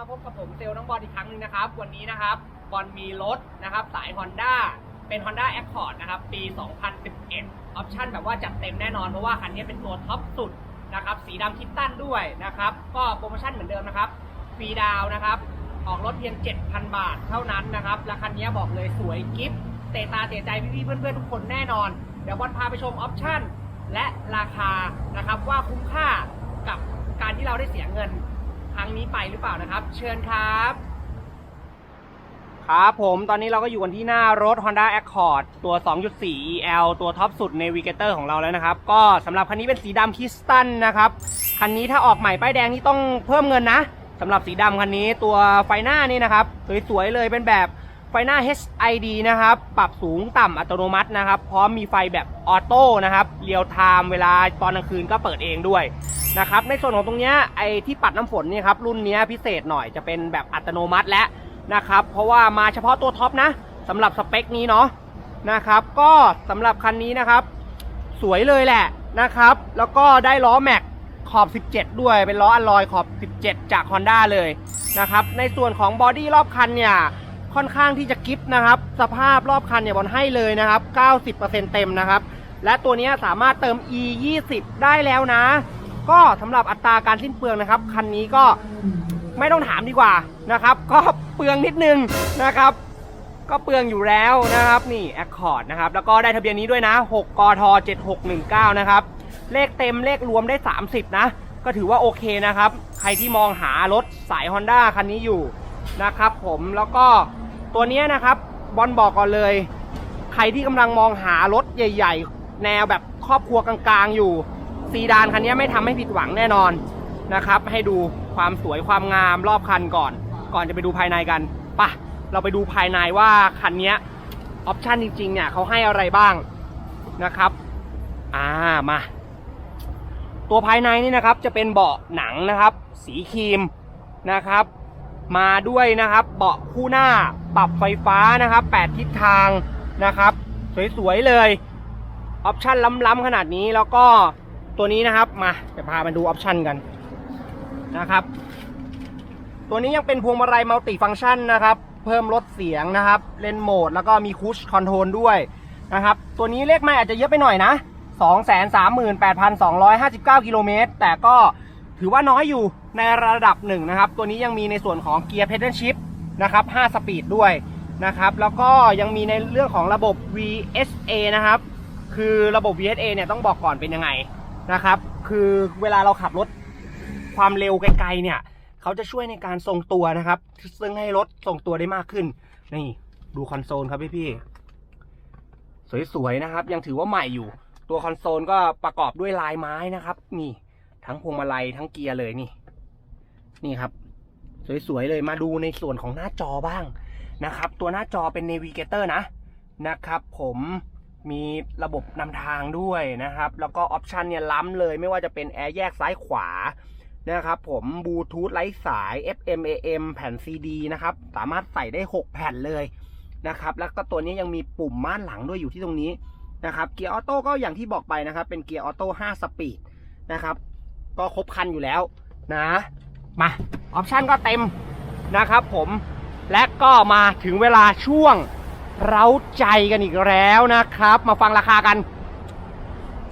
มาพบกับผมเซลล์น้องบอลอีกครั้งหนึ่งนะครับ วันนี้นะครับบอลมีรถนะครับสาย Honda เป็น Honda Accord นะครับปี 2011 ออปชั่นแบบว่าจัดเต็มแน่นอน เพราะว่าคันนี้เป็นตัวท็อปสุดนะครับสีดำคิดตันด้วยนะครับก็โปรโมชั่นเหมือนเดิมนะครับฟรีดาวนะครับออกรถเพียง 7,000 บาทเท่านั้นนะครับและคันนี้บอกเลยสวยกิฟต์เตะตาเตะใจพี่ๆเพื่อนๆทุกคนแน่นอน เดี๋ยวบอลพาไปชมออปชั่นและราคานะครับว่าคุ้มค่ากับการที่เราได้เสียเงิน งนี้ไปหรือเปล่านะครับ เชิญครับ ครับผมตอนนี้เราก็อยู่กันที่หน้ารถ Honda Accord ตัว 2.4 EL ตัวท็อปสุด Navigator ของเราแล้วนะครับ ก็สำหรับคันนี้เป็นสีดำคิสตันนะครับ คันนี้ถ้าออกใหม่ป้ายแดงนี่ต้องเพิ่มเงินนะสำหรับสีดำคันนี้ตัวไฟหน้านี่นะครับสวยๆเลยเป็นแบบไฟหน้า HID นะครับ ปรับสูงต่ำอัตโนมัตินะครับ พร้อมมีไฟแบบออโต้นะครับ เรียลไทม์เวลาตอนกลางคืนก็เปิดเองด้วย นะครับในส่วนของตรงเนี้ยไอ้ที่ปัดน้ำฝนนี่ครับรุ่นนี้พิเศษหน่อยจะเป็นแบบอัตโนมัติแล้วนะครับเพราะว่ามาเฉพาะตัวท็อปนะสำหรับสเปคนี้เนาะนะครับก็สำหรับคันนี้นะครับสวยเลยแหละนะครับแล้วก็ได้ล้อแม็กขอบ 17 ด้วยเป็นล้ออลลอยขอบ 17 จาก Honda เลยนะครับในส่วนของบอดี้รอบคันเนี่ยค่อนข้างที่จะกิฟนะครับสภาพรอบคันเนี่ยบอลให้เลยนะครับ 90%เต็มนะครับ และตัวนี้สามารถเติม e 2 0ได้แล้วนะ ก็สำหรับอัตราการสิ้นเปลืองนะครับ คันนี้ก็ไม่ต้องถามดีกว่านะครับ ก็เปลืองนิดนึงนะครับ ก็เปลืองอยู่แล้วนะครับนี่ Accord นะครับแล้วก็ได้ทะเบียนนี้ด้วยนะ 6กท7619 นะครับเลขเต็มเลขรวมได้ 30 นะ ก็ถือว่าโอเคนะครับ ใครที่มองหารถสาย Honda คันนี้อยู่นะครับผมแล้วก็ตัวนี้นะครับบอลบอกก่อนเลย ใครที่กำลังมองหารถใหญ่ ๆ แนวแบบครอบครัวกลางๆอยู่ ซีดานคันนี้ไม่ทำให้ผิดหวังแน่นอนนะครับ ให้ดูความสวยความงามรอบคันก่อน ก่อนจะไปดูภายในกันปะเราไปดูภายในว่าคันนี้ออปชันจริงๆเนี่ยเขาให้อะไรบ้างนะครับอ่ามา ตัวภายในนี่นะครับจะเป็นเบาะหนังนะครับ สีครีมนะครับ มาด้วยนะครับ เบาะคู่หน้าปรับไฟฟ้านะครับ 8 ทิศทางนะครับ สวยๆเลยออปชันล้ำๆขนาดนี้แล้วก็ ตัวนี้นะครับมาจะพามาดูออปชันกันนะครับ ตัวนี้ยังเป็นพวงมาลัยมัลติฟังก์ชันนะครับ เพิ่มลดเสียงนะครับเลนโหมดแล้วก็มีคูชคอนโทรลด้วยนะครับ ตัวนี้เลขไม่อาจจะเยอะไปหน่อยนะ238,259 กิโลเมตร แต่ก็ถือว่าน้อยอยู่ในระดับหนึ่งนะครับ ตัวนี้ยังมีในส่วนของเกียร์เพด a ชิ f นะครับ 5 สปีดด้วยนะครับ แล้วก็ยังมีในเรื่องของระบบ VSA นะครับ คือระบบ VSA เนี่ยต้องบอกก่อนเป็นยังไง นะครับ คือเวลาเราขับรถความเร็วไกลๆเนี่ยเขาจะช่วยในการทรงตัวนะครับ ซึ่งให้รถทรงตัวได้มากขึ้น นี่ดูคอนโซลครับพี่พี่ๆสวยๆนะครับ ยังถือว่าใหม่อยู่ ตัวคอนโซลก็ประกอบด้วยลายไม้นะครับ นี่ ทั้งพวงมาลัยทั้งเกียร์เลยนี่ นี่ครับ สวยๆเลยมาดูในส่วนของหน้าจอบ้างนะครับ ตัวหน้าจอเป็น Navigator นะนะครับ ผม มีระบบนำทางด้วยนะครับ แล้วก็ออปชันเนี่ยล้ำเลยไม่ว่าจะเป็นแอร์แยกซ้ายขวานะครับผมบลูทูธไร้สาย FM AM แผ่น CD นะครับ สามารถใส่ได้ 6 แผ่นเลยนะครับ แล้วก็ตัวนี้ยังมีปุ่มม่านหลังด้วยอยู่ที่ตรงนี้นะครับ เกียร์ออโต้ก็อย่างที่บอกไปนะครับ เป็นเกียร์ออโต้5สปีดนะครับ ก็ครบคันอยู่แล้วนะ มา ออปชันก็เต็มนะครับผม และก็มาถึงเวลาช่วง เร้าใจกันอีกแล้วนะครับ มาฟังราคากัน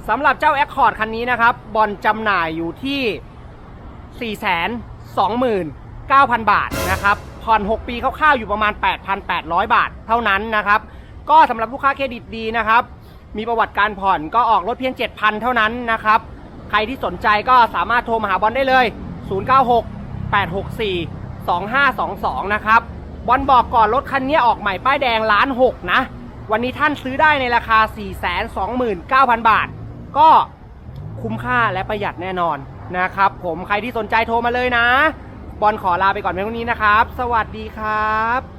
สำหรับเจ้า Accord คันนี้นะครับ บอลจำหน่ายอยู่ที่ 429,000 บาทนะครับ ผ่อน 6 ปีคร่าวๆอยู่ประมาณ 8,800 บาทเท่านั้นนะครับ ก็สำหรับลูกค้าเครดิตดีนะครับ มีประวัติการผ่อนก็ออกรถเพียง 7,000 เท่านั้นนะครับ ใครที่สนใจก็สามารถโทรมาหาบอลได้เลย 096 864 2522 นะครับ บอลบอกก่อนรถคันนี้ออกใหม่ป้ายแดงล้านหกนะ วันนี้ท่านซื้อได้ในราคา 429,000 บาท ก็คุ้มค่าและประหยัดแน่นอนนะครับ ผมใครที่สนใจโทรมาเลยนะ บอลขอลาไปก่อนเพียงเท่านี้นะครับ สวัสดีครับ